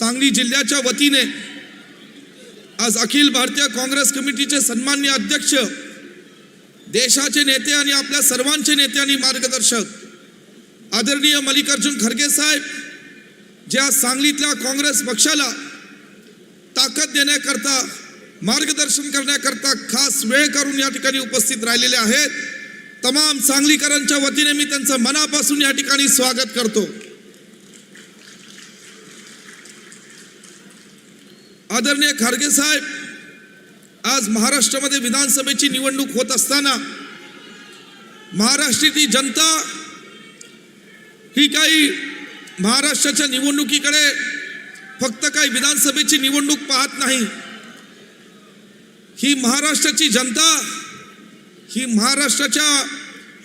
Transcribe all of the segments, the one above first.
सांगली जिल्ह्याच्या वतीने आज अखिल भारतीय काँग्रेस कमिटीचे सन्मान्य अध्यक्ष देशाचे नेते आणि आपल्या सर्वांचे नेते आणि मार्गदर्शक आदरणीय मल्लिकार्जुन खरगे साहेब जे आज सांगलीतल्या काँग्रेस पक्षाला ताकद देण्याकरता मार्गदर्शन करण्याकरता खास वेळ करून या ठिकाणी उपस्थित राहिलेले आहेत. तमाम सांगलीकरांच्या वतीने मी त्यांचं मनापासून या ठिकाणी स्वागत करतो. आदरणीय खारगे साहेब आज महाराष्ट्रामध्ये विधानसभेची निवडणूक होत असताना महाराष्ट्राची जनता ही काही महाराष्ट्राच्या निवडणुकीकडे फक्त काही विधानसभेची निवडणूक पाहत नाही. ही महाराष्ट्राची जनता ही महाराष्ट्राच्या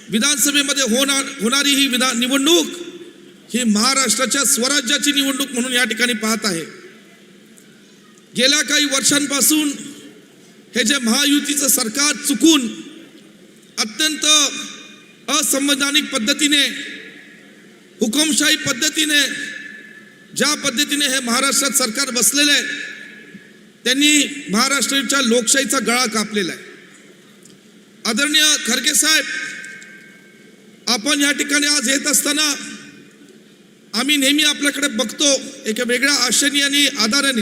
विधानसभेमध्ये होणार होणारी ही विधान निवडणूक ही महाराष्ट्राच्या स्वराज्याची निवडणूक म्हणून या ठिकाणी पाहत आहे. गेल्या काही वर्षांपासून हे जे महायुतीचं सरकार चुकून अत्यंत असंवैधानिक पद्धतीने हुकुमशाही पद्धतीने ज्या पद्धतीने हे महाराष्ट्रात सरकार बसलेलं आहे त्यांनी महाराष्ट्राच्या लोकशाहीचा गळा कापलेला आहे. आदरणीय खरगे साहेब आपण या ठिकाणी आज येत असताना आम्ही नेहमी आपल्याकडे बघतो एका वेगळ्या आशेने आणि आधाराने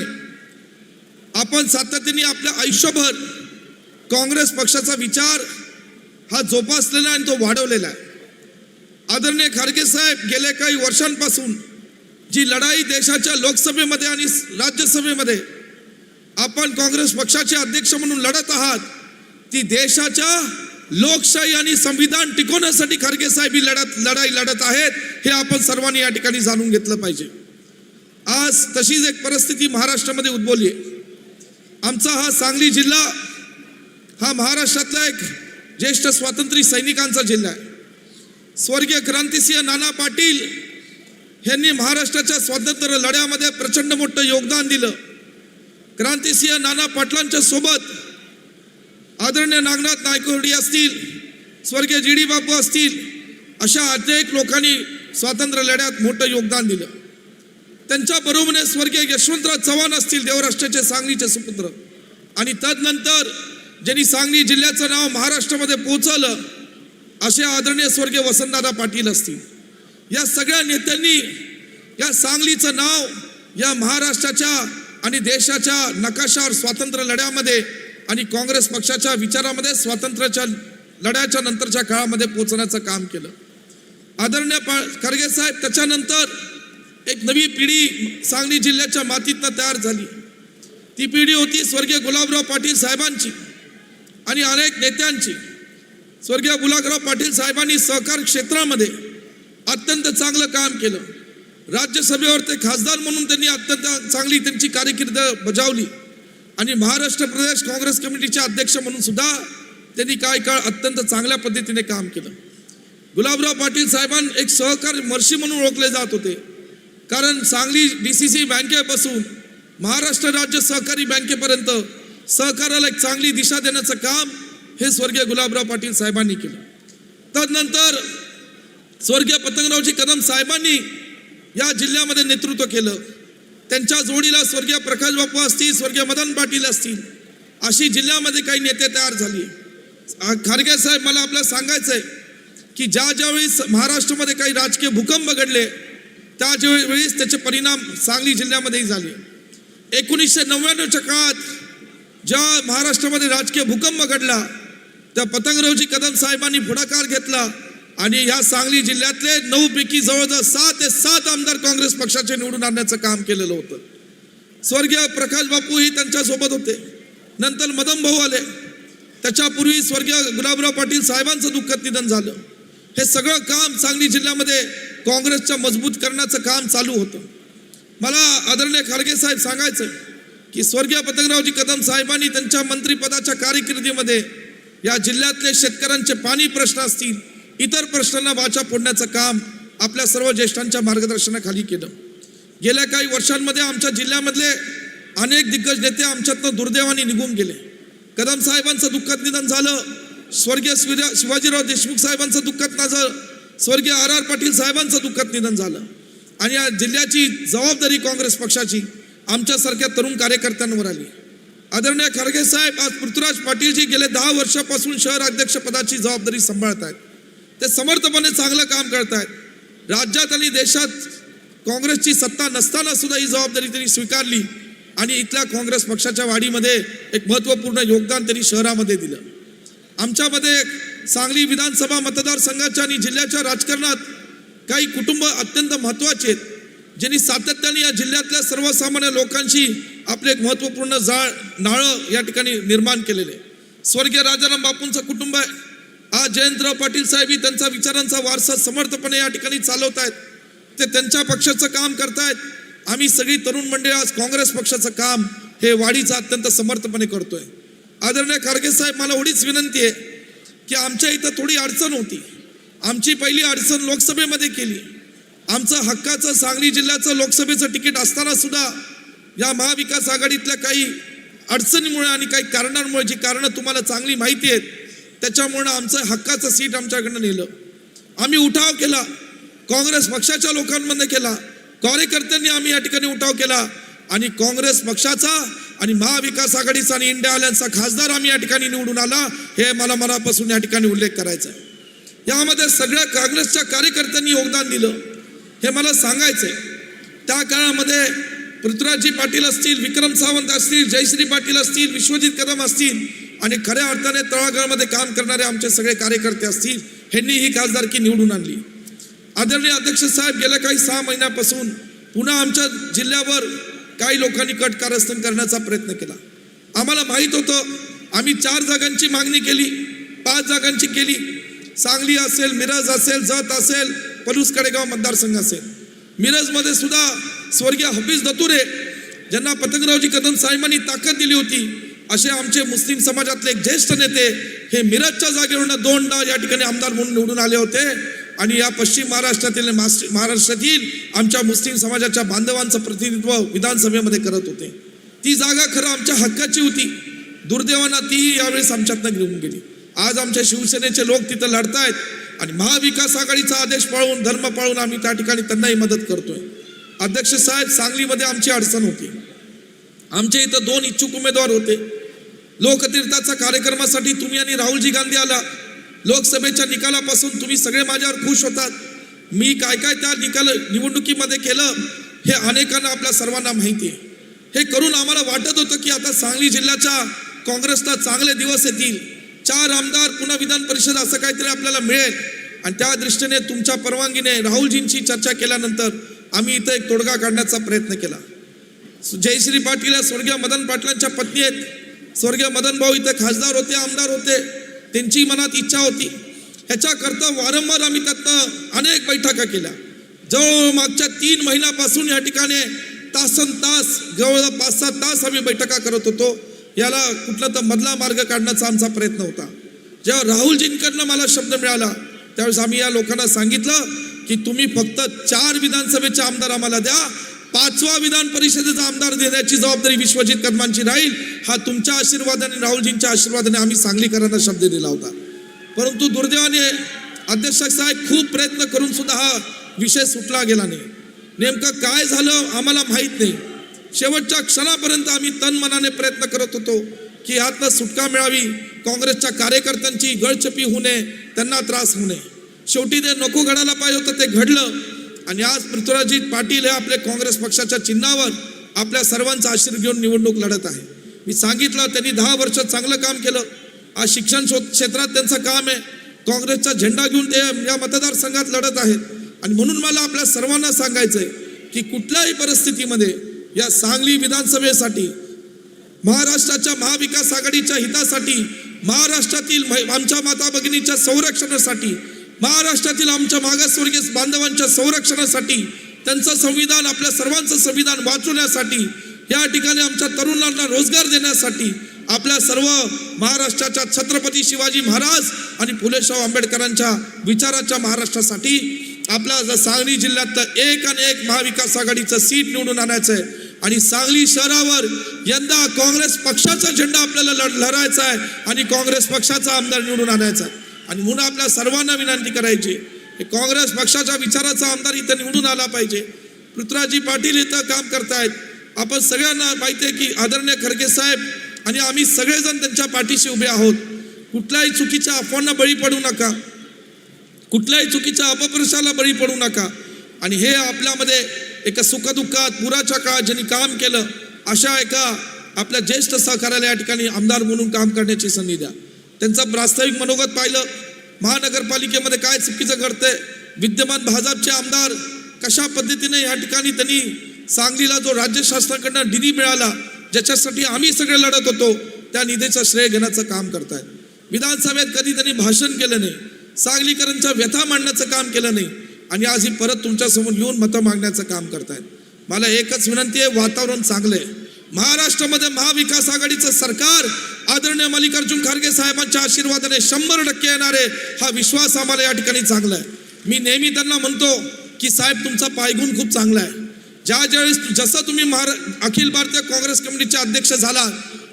आपण सातत्याने आपल्या आयुष्यभर काँग्रेस पक्षाचा विचार हा जोपासलेला आणि तो वाढवलेला आहे. आदरणीय खारगे साहेब गेल्या काही वर्षांपासून जी लढाई देशाच्या लोकसभेमध्ये आणि राज्यसभेमध्ये आपण काँग्रेस पक्षाचे अध्यक्ष म्हणून लढत आहात ती देशाच्या लोकशाही आणि संविधान टिकवण्यासाठी खारगे साहेब ही लढत लढाई लढत आहेत हे आपण सर्वांनी या ठिकाणी जाणून घेतलं पाहिजे. आज तशीच एक परिस्थिती महाराष्ट्रामध्ये उद्भवली आहे. आमचा हा सांगली जिल्हा हा महाराष्ट्रातला एक ज्येष्ठ स्वातंत्र्य सैनिकांचा जिल्हा आहे. स्वर्गीय क्रांतिसिंह नाना पाटील यांनी महाराष्ट्राच्या स्वातंत्र्य लढ्यामध्ये प्रचंड मोठं योगदान दिलं. क्रांतिसिंह नाना पाटलांच्या सोबत आदरणीय नागनाथ नायकोर्डी असतील स्वर्गीय जी डी बापू असतील अशा अनेक लोकांनी स्वातंत्र्य लढ्यात मोठं योगदान दिलं. त्यांच्या बरोबरने स्वर्गीय यशवंतराव चव्हाण असतील देवराष्ट्राचे सांगलीचे सुपुत्र. आणि तदनंतर ज्यांनी सांगली जिल्ह्याचं नाव महाराष्ट्रामध्ये पोहोचवलं असे आदरणीय स्वर्गीय वसंतदादा पाटील असतील. या सगळ्या नेत्यांनी या सांगलीचं नाव या महाराष्ट्राच्या आणि देशाच्या नकाशावर स्वातंत्र्य लढ्यामध्ये आणि काँग्रेस पक्षाच्या विचारामध्ये स्वातंत्र्याच्या लढ्याच्या नंतरच्या काळामध्ये पोहोचण्याचं काम केलं. आदरणीय पा खरगे साहेब त्याच्यानंतर एक नवी पिढी सांगली जिल्ह्याच्या मातीतनं तयार झाली. ती पिढी होती स्वर्गीय गुलाबराव पाटील साहेबांची आणि अनेक नेत्यांची. स्वर्गीय गुलाबराव पाटील साहेबांनी सहकार क्षेत्रामध्ये अत्यंत चांगलं काम केलं. राज्यसभेवर ते खासदार म्हणून त्यांनी अत्यंत चांगली त्यांची कारकीर्द बजावली. आणि महाराष्ट्र प्रदेश काँग्रेस कमिटीचे अध्यक्ष म्हणून सुद्धा त्यांनी काही काळ अत्यंत चांगल्या पद्धतीने काम केलं. गुलाबराव पाटील साहेबां एक सहकार मर्शी म्हणून ओळखले जात होते. कारण सांगली डी सी सी बँकेपासून महाराष्ट्र राज्य सहकारी बँकेपर्यंत सहकाराला एक चांगली दिशा देण्याचं काम हे स्वर्गीय गुलाबराव पाटील साहेबांनी केलं. तदनंतर स्वर्गीय पतंगरावजी कदम साहेबांनी या जिल्ह्यामध्ये नेतृत्व केलं. त्यांच्या जोडीला स्वर्गीय प्रकाश बापू असतील स्वर्गीय मदन पाटील असतील अशी जिल्ह्यामध्ये काही नेते तयार झाली. खारगे साहेब मला आपल्याला सांगायचं आहे की ज्या ज्यावेळी महाराष्ट्रामध्ये काही राजकीय भूकंप घडले त्या वेळेस त्याचे परिणाम सांगली जिल्ह्यामध्येही झाले. एकोणीसशे नव्याण्णवच्या काळात ज्या महाराष्ट्रामध्ये राजकीय भूकंप घडला त्या पतंगरावजी कदम साहेबांनी पुढाकार घेतला आणि या सांगली जिल्ह्यातले नऊ पैकी जवळजवळ सहा ते सात आमदार काँग्रेस पक्षाचे निवडून आणण्याचं काम केलेलं होतं. स्वर्गीय प्रकाश बापू ही होते. नंतर मदन भाऊ आले. त्याच्यापूर्वी स्वर्गीय गुलाबराव पाटील साहेबांचं दुःखद निधन झालं. हे सगळं काम सांगली जिल्ह्यामध्ये काँग्रेसच्या मजबूत करण्याचं काम चालू होतं. मला आदरणीय खारगे साहेब सांगायचं की स्वर्गीय पतंगरावजी कदम साहेबांनी त्यांच्या मंत्रिपदाच्या कारकिर्दीमध्ये या जिल्ह्यातले शेतकऱ्यांचे पाणी प्रश्न असतील इतर प्रश्नांना वाचा फोडण्याचं काम आपल्या सर्व ज्येष्ठांच्या मार्गदर्शनाखाली केलं. गेल्या काही वर्षांमध्ये आमच्या जिल्ह्यामधले अनेक दिग्गज नेते आमच्यातनं दुर्दैवाने निघून गेले. कदम साहेबांचं दुःखद निधन झालं स्वर्गीय शिवाजीराव देशमुख साहेबांचं दुःखद झालं स्वर्गीय आर आर पाटील साहेबांचं दुःखद निधन झालं. आणि या जिल्ह्याची जबाबदारी काँग्रेस पक्षाची आमच्यासारख्या तरुण कार्यकर्त्यांवर आली. आदरणीय खरगे साहेब आज पृथ्वीराज पाटीलजी गेले दहा वर्षापासून शहर अध्यक्षपदाची जबाबदारी सांभाळत आहेत ते समर्थपणे चांगलं काम करत आहेत राज्यात आणि देशात काँग्रेसची सत्ता नसताना सुद्धा ही जबाबदारी त्यांनी स्वीकारली आणि इथल्या काँग्रेस पक्षाच्या वाढीमध्ये एक महत्त्वपूर्ण योगदान त्यांनी शहरामध्ये दिलं. आमच्यामध्ये सांगली विधानसभा मतदारसंघाच्या आणि जिल्ह्याच्या राजकारणात काही कुटुंब अत्यंत महत्त्वाचे आहेत ज्यांनी सातत्याने या जिल्ह्यातल्या सर्वसामान्य लोकांशी आपले एक महत्त्वपूर्ण जाळ नाळं या ठिकाणी निर्माण केलेले. स्वर्गीय राजाराम बापूंचं कुटुंब आहे. आज जयंतराव पाटील साहेबी त्यांचा विचारांचा वारसा समर्थपणे या ठिकाणी चालवत आहेत. ते त्यांच्या पक्षाचं काम करतायत. आम्ही सगळी तरुण मंडळी आज काँग्रेस पक्षाचं काम हे वाढीचं अत्यंत समर्थपणे करतोय. आदरणीय खारगे साहेब मला एवढीच विनंती आहे की आमच्या इथं थोडी अडचण होती. आमची पहिली अडचण लोकसभेमध्ये केली. आमचं हक्काचं सांगली जिल्ह्याचं लोकसभेचं तिकीट असताना सुद्धा या महाविकास आघाडीतल्या काही अडचणीमुळे आणि काही कारणांमुळे जी कारणं तुम्हाला चांगली माहिती आहेत त्याच्यामुळं आमचं हक्काचं सीट आमच्याकडनं नेलं. आम्ही उठाव केला. काँग्रेस पक्षाच्या लोकांमध्ये केला. कार्यकर्त्यांनी आम्ही या ठिकाणी उठाव केला. आणि काँग्रेस पक्षाचा आणि महाविकास आघाडीचा आणि इंडिया आयलँडचा खासदार आम्ही या ठिकाणी निवडून आला हे मला मनापासून या ठिकाणी उल्लेख करायचा आहे. यामध्ये सगळ्या काँग्रेसच्या कार्यकर्त्यांनी योगदान दिलं. हे मला सांगायचंय. त्या काळामध्ये पृथ्वीराजी पाटील असतील विक्रम सावंत असतील जयश्री पाटील असतील विश्वजित कदम असतील आणि खऱ्या अर्थाने तळागाळामध्ये काम करणारे आमचे सगळे कार्यकर्ते असतील ह्यांनी ही खासदारकी निवडून आणली. आदरणीय अध्यक्ष साहेब गेल्या काही सहा महिन्यापासून पुन्हा आमच्या जिल्ह्यावर काही लोकांनी कट कारस्थान करण्याचा प्रयत्न केला. आम्हाला माहीत होतं आम्ही चार जागांची मागणी केली पाच जागांची केली. सांगली असेल मिरज असेल जत असेल पलूस कडेगाव मतदारसंघ असेल. मिरजमध्ये सुद्धा स्वर्गीय हफीज दतुरे ज्यांना पतंगरावजी कदम साहेबांनी ताकद दिली होती असे आमचे मुस्लिम समाजातले एक ज्येष्ठ नेते हे मिरजच्या जागेवरनं दोनदा या ठिकाणी आमदार म्हणून निवडून आले होते. आणि या पश्चिम महाराष्ट्रातील मास- महाराष्ट्रातील आमच्या मुस्लिम समाजाच्या बांधवांचं प्रतिनिधित्व विधानसभेमध्ये करत होते. ती जागा खरं आमच्या हक्काची होती. दुर्दैवानं तीही यावेळेस आमच्यातनं घेऊन गेली. आज आमच्या शिवसेनेचे लोक तिथं लढतायत आणि महाविकास आघाडीचा आदेश पाळून धर्म पाळून आम्ही त्या ठिकाणी त्यांनाही मदत करतोय. अध्यक्ष साहेब सांगलीमध्ये आमची अडचण होती. आमच्या इथं दोन इच्छुक उमेदवार होते. लोकतीर्थाचा कार्यक्रमासाठी तुम्ही आणि राहुलजी गांधी आला. लोकसभेच्या निकालापासून तुम्ही सगळे माझ्यावर खुश होतात. मी काय काय त्या निकाल निवडणुकीमध्ये केलं हे अनेकांना आपल्या सर्वांना माहिती आहे. हे करून आम्हाला वाटत होतं की आता सांगली जिल्ह्याच्या काँग्रेसला चांगले दिवस येतील. चार आमदार पुन्हा विधान परिषद असं काहीतरी आपल्याला मिळेल. आणि त्या दृष्टीने तुमच्या परवानगीने राहुलजींची चर्चा केल्यानंतर आम्ही इथं एक तोडगा काढण्याचा प्रयत्न केला. जयश्री पाटील या स्वर्गीय मदन पाटलांच्या पत्नी आहेत. स्वर्गीय मदन भाऊ इथे खासदार होते आमदार होते. त्यांची मनात इच्छा होती. ह्याच्याकरता वारंवार आम्ही त्यातनं अनेक बैठका केल्या. जवळ मागच्या तीन महिन्यापासून या ठिकाणी तासन तास जवळ पाच सात तास आम्ही बैठका करत होतो. याला कुठला तर मधला मार्ग काढण्याचा आमचा प्रयत्न होता. जेव्हा राहुलजींकडनं मला शब्द मिळाला त्यावेळेस आम्ही या लोकांना सांगितलं की तुम्ही फक्त चार विधानसभेचे आमदार आम्हाला द्या पाचवा विधान परिषदेचा आमदार देण्याची जबाबदारी विश्वजित कदमांची राहील हा तुमच्या आशीर्वादाने राहुलजींच्या आशीर्वादाने आम्ही सांगलीकरांना शब्द दिला होता. परंतु दुर्दैवाने अध्यक्ष साहेब खूप प्रयत्न करून सुद्धा हा विषय सुटला गेला नाही. नेमकं काय झालं आम्हाला माहीत नाही. शेवटच्या क्षणापर्यंत आम्ही तन मनाने प्रयत्न करत होतो की यातनं सुटका मिळावी काँग्रेसच्या कार्यकर्त्यांची गळचपी होऊ नये त्यांना त्रास होऊ नये. शेवटी ते नको घडायला पाहिजे होतं ते घडलं. आणि आज पृथ्वीराजी पाटील हे आपले काँग्रेस पक्षाच्या चिन्हावर आपल्या सर्वांचा आशीर्वाद घेऊन निवडणूक लढत आहे. मी सांगितलं त्यांनी दहा वर्ष चांगलं काम केलं. आज शिक्षण शो- क्षेत्रात त्यांचं काम आहे. काँग्रेसचा झेंडा घेऊन ते या मतदारसंघात लढत आहेत. आणि म्हणून मला आपल्या सर्वांना सांगायचं आहे की कुठल्याही परिस्थितीमध्ये या सांगली विधानसभेसाठी महाराष्ट्राच्या महाविकास आघाडीच्या हितासाठी महाराष्ट्रातील आमच्या माता भगिनीच्या संरक्षणासाठी महाराष्ट्रातील आमच्या मागासवर्गीय बांधवांच्या संरक्षणासाठी त्यांचं संविधान आपल्या सर्वांचं संविधान वाचवण्यासाठी या ठिकाणी आमच्या तरुणांना रोजगार देण्यासाठी आपल्या सर्व महाराष्ट्राच्या छत्रपती शिवाजी महाराज आणि फुलेशाह आंबेडकरांच्या विचाराच्या महाराष्ट्रासाठी आपल्या सांगली जिल्ह्यातलं एक आणि एक महाविकास आघाडीचं सीट निवडून आणायचं आहे आणि सांगली शहरावर यंदा काँग्रेस पक्षाचा झेंडा आपल्याला लढ लढायचा आहे आणि काँग्रेस पक्षाचा आमदार निवडून आणायचा आहे आणि म्हणून आपल्या सर्वांना विनंती करायची की काँग्रेस पक्षाच्या विचाराचा आमदार इथं निवडून आला पाहिजे. पृथ्वीराजी पाटील इथं काम करतायत. आपण सगळ्यांना माहिती आहे की आदरणीय खरगे साहेब आणि आम्ही सगळेजण त्यांच्या पाठीशी उभे आहोत. कुठल्याही चुकीच्या अफवांना बळी पडू नका. कुठल्याही चुकीच्या अपप्रशाला बळी पडू नका. आणि हे आपल्यामध्ये एका सुखदुःखात पुराच्या काळात ज्यांनी काम केलं अशा एका आपल्या ज्येष्ठ सहकार्याला या ठिकाणी आमदार म्हणून काम करण्याची संधी द्या. त्यांचं प्रास्ताविक मनोगत पाहिलं. महानगरपालिकेमध्ये काय चुकीचं घडतंय? विद्यमान भाजपचे आमदार कशा पद्धतीने या ठिकाणी त्यांनी सांगलीला जो राज्य शासनाकडनं निधी मिळाला ज्याच्यासाठी आम्ही सगळे लढत होतो त्या निधीचं श्रेय घेण्याचं काम करतायत. विधानसभेत कधी त्यांनी भाषण केलं नाही सांगलीकरांच्या व्यथा मांडण्याचं काम केलं नाही आणि आज ही परत तुमच्यासमोर येऊन मतं मागण्याचं काम करतायत. मला एकच विनंती आहे वातावरण चांगलं आहे. महाराष्ट्रामध्ये महाविकास आघाडीचं सरकार आदरणीय मल्लिकार्जुन खरगे साहेबांच्या आशीर्वादाने शंभर टक्के येणार आहे हा विश्वास आम्हाला या ठिकाणी चांगला आहे. मी नेहमी त्यांना म्हणतो की साहेब तुमचा पायगुण खूप चांगला आहे. ज्या ज्यावेळेस जसं तुम्ही महारा अखिल भारतीय काँग्रेस कमिटीचे अध्यक्ष झाला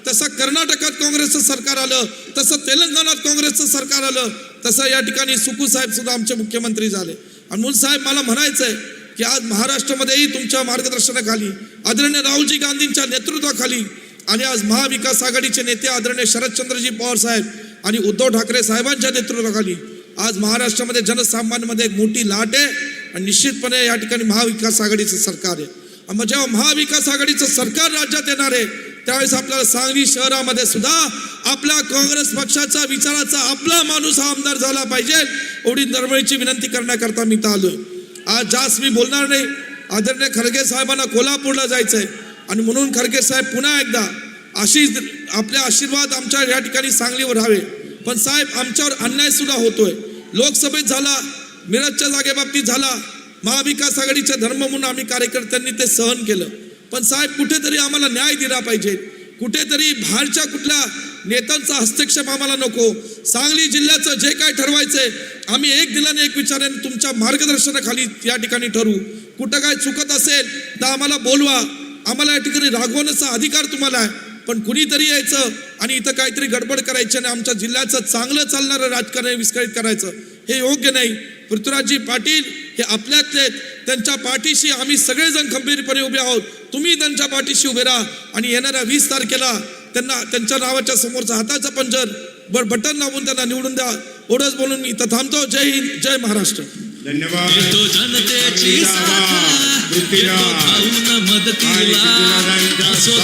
तसं कर्नाटकात काँग्रेसचं सरकार आलं तसं तेलंगणात काँग्रेसचं सरकार आलं तसं या ठिकाणी सुकू साहेब सुद्धा आमचे मुख्यमंत्री झाले. आणि म्हणून साहेब मला म्हणायचं आहे की आज महाराष्ट्रामध्येही तुमच्या मार्गदर्शनाखाली आदरणीय राहुलजी गांधींच्या नेतृत्वाखाली आणि आज महाविकास आघाडीचे नेते आदरणीय शरदचंद्रजी पवार साहेब आणि उद्धव ठाकरे साहेबांच्या नेतृत्वाखाली आज महाराष्ट्रामध्ये जनसामान्यांमध्ये एक मोठी लाट आहे आणि निश्चितपणे या ठिकाणी महाविकास आघाडीचं सरकार आहे. मग जेव्हा महाविकास आघाडीचं सरकार राज्यात येणार आहे त्यावेळेस आपल्याला सांगली शहरामध्ये सुद्धा आपल्या काँग्रेस पक्षाचा विचाराचा आपला माणूस हा आमदार झाला पाहिजे एवढी दरवेळीची विनंती करण्याकरता मी तर आलोय. आज जास्त मी बोलणार नाही. आदरणीय खरगे साहेबांना कोल्हापूरला जायचंय. आणि म्हणून खरगे साहेब पुन्हा एकदा अशीच आपले आशीर्वाद आमच्या या ठिकाणी सांगलीवर राहावे. पण साहेब आमच्यावर अन्याय सुद्धा होतोय. लोकसभेत झाला मिरजच्या जागेबाबतीत झाला महाविकास आघाडीचे धर्म म्हणून आम्ही कार्यकर्त्यांनी ते सहन केलं. पण साहेब कुठेतरी आम्हाला न्याय दिला पाहिजे. कुठेतरी बाहेरच्या कुठल्या नेत्यांचा हस्तक्षेप आम्हाला नको. सांगली जिल्ह्याचं जे काय ठरवायचंय आम्ही एक दिलाने एक विचाराने तुमच्या मार्गदर्शनाखाली या ठिकाणी ठरवू कुठं काय चुकत असेल तर आम्हाला बोलवा. आम्हाला या ठिकाणी रागवण्याचा अधिकार तुम्हाला आहे. पण कुणीतरी यायचं आणि इथं काहीतरी गडबड करायची आणि आमच्या जिल्ह्याचं चांगलं चालणारं राजकारण विस्कळीत करायचं हे योग्य नाही. पृथ्वीराजजी पाटील हे आपल्यातले आहेत. त्यांच्या पाठीशी आम्ही सगळेजण खंबीरपणे उभे आहोत. तुम्ही त्यांच्या पाठीशी उभे राहा आणि येणाऱ्या वीस तारखेला त्यांना त्यांच्या नावाच्या समोरचा हाताचा पंजर बर बटन लावून त्यांना निवडून द्या. एवढंच बोलून मी इथं थांबतो. जय हिंद जय महाराष्ट्र. धन्यवाद. जनतेची साथ मदतीला असो